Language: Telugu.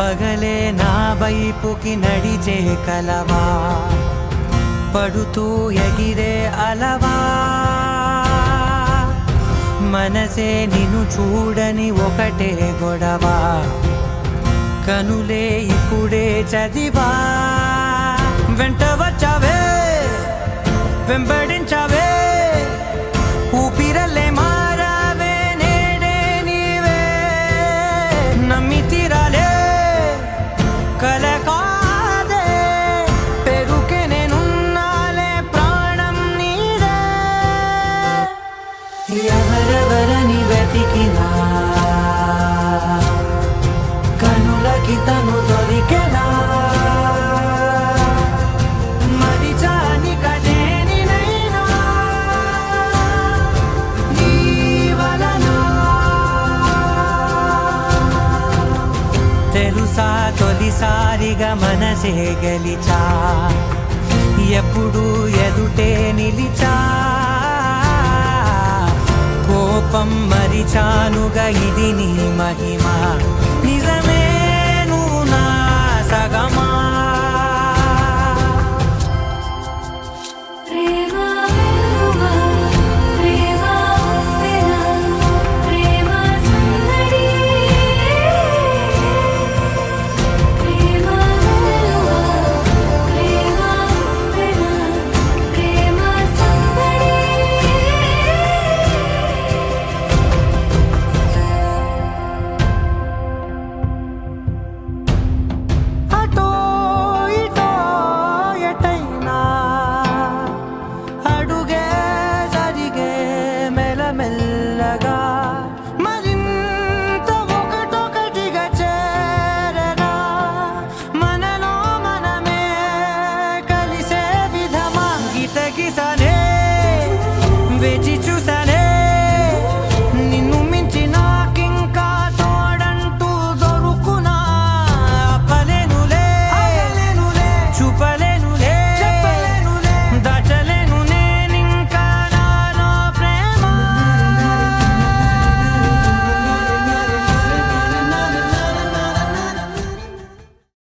పగలే నా వైపుకి నడిచే కలవా? పడుతూ ఎగిరే అలవా? మనసే నిన్ను చూడని ఒకటే గొడవ? కనులే ఇప్పుడే చదివా? వెంట వచ్చావే వెంబడించావే? Well, they're. ఒక్కసారిగా మనసే గలిచా. ఎప్పుడు ఎదుటే నిలిచా. కోపం మరిచానుగా ఇది నీ మహిమ. veggie tree.